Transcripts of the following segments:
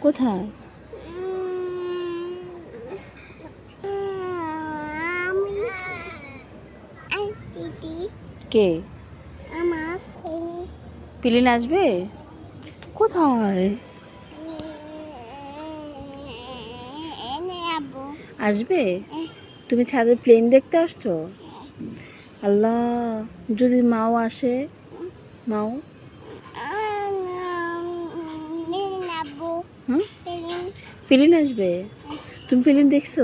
কোথায়? কে? আমার পিলিন আসবে? কোথায়? আসবে? তুমি ছাদের প্লেন দেখতে আসছো? আল্লাহ, যদি মাও আসে? হুম মিলিন আসবে তুমি পিলিন দেখছ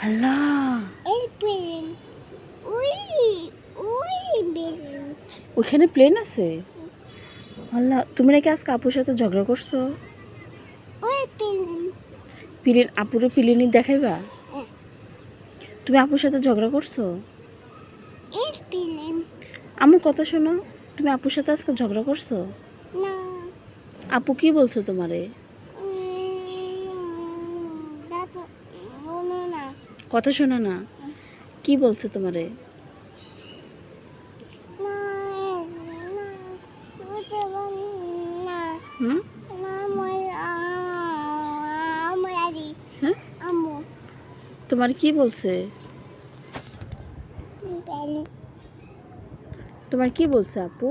আল্লাহ এই প্লেন ওই ওই প্লেন প্লেন আছে আল্লাহ তুমি নাকি আজকে আপুর সাথে ঝগড়া করছ প্লেন পিলিন আপুরে পিলিনি দেখাইবা তুমি আপুর সাথে ঝগড়া করছ প্লেন আমার কথা শোনো। তুমি আপুর সাথে আজকে ঝগড়া করছ? আপু কি বলছো তোমারে? কথা শোনো না। কি বলছো তোমারে? হুম? হ্যাঁ? আম্মু। তোমার কি বলছে? তোমার কি বলছে আপু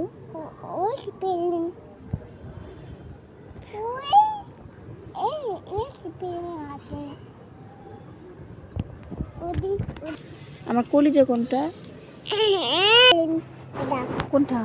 আমার কলিজা কোনটা কোনটা